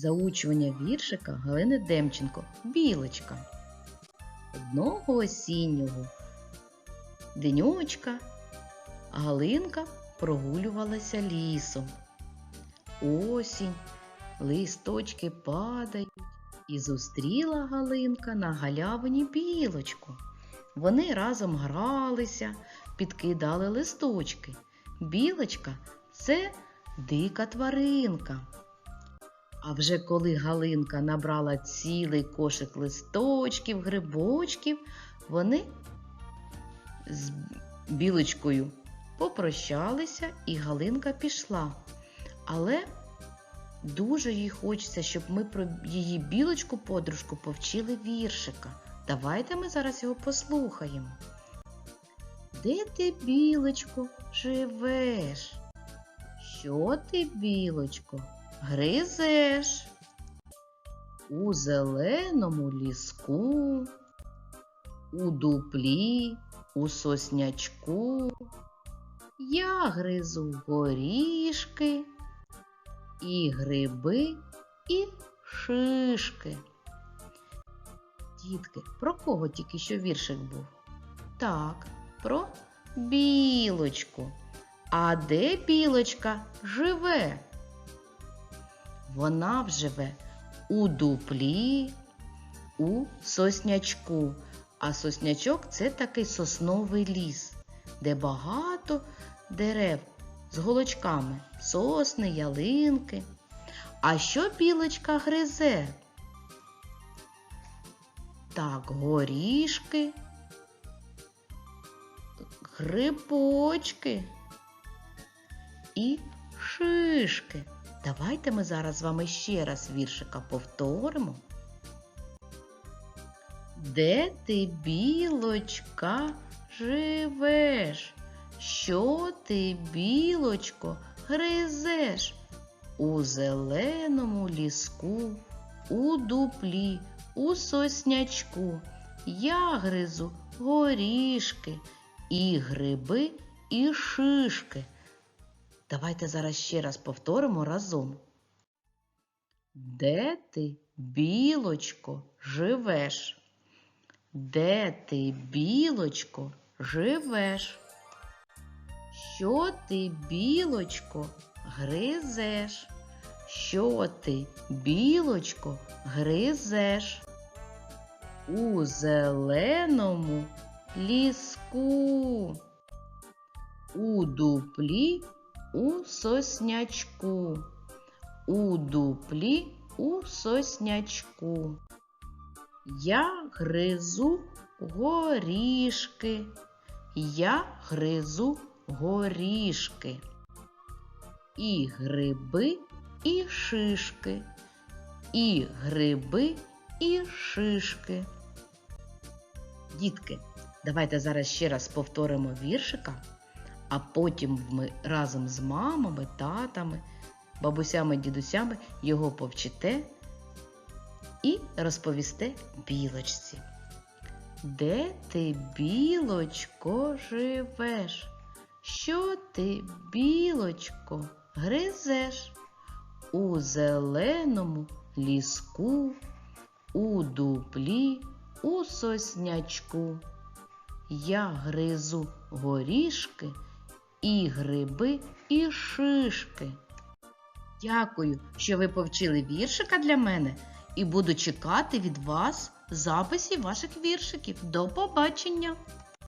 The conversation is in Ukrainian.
Заучування віршика Галини Демченко Білочка. Одного осіннього денючка Галинка прогулювалася лісом. Осінь, листочки падають, і зустріла Галинка на галявині білочку. Вони разом гралися, підкидали листочки. Білочка це дика тваринка. А вже коли Галинка набрала цілий кошик листочків, грибочків, вони з білочкою попрощалися, і Галинка пішла. Але дуже їй хочеться, щоб ми про її білочку подружку повчили віршика. Давайте ми зараз його послухаємо. Де ти, білочко, живеш? Що ти, білочко, гризеш? У зеленому ліску, у дуплі, у соснячку. Я гризу горішки, і гриби, і шишки. Дітки, про кого тільки що віршик був? Так, про білочку. А де білочка живе? Вона вживе у дуплі, у соснячку. А соснячок це такий сосновий ліс, де багато дерев з голочками, сосни, ялинки. А що білочка гризе? Так, горішки, грибочки і шишки. Давайте ми зараз з вами ще раз віршика повторимо. Де ти, білочка, живеш? Що ти, білочко, гризеш? У зеленому ліску, у дуплі, у соснячку. Я гризу горішки, і гриби, і шишки. Давайте зараз ще раз повторимо разом. Де ти, білочко, живеш? Де ти, білочко, живеш? Що ти, білочко, гризеш? Що ти, білочко, гризеш? У зеленому ліску, у дуплі, у соснячку, у дуплі, у соснячку. Я гризу горішки, я гризу горішки. І гриби, і шишки, і гриби, і шишки. Дітки, давайте зараз ще раз повторимо віршика, а потім ми разом з мамами, татами, бабусями, дідусями його повчите і розповісте білочці. Де ти, білочко, живеш? Що ти, білочко, гризеш? У зеленому ліску, у дуплі, у соснячку. Я гризу горішки, і гриби, і шишки. Дякую, що ви повчили віршика для мене і буду чекати від вас записів ваших віршиків. До побачення!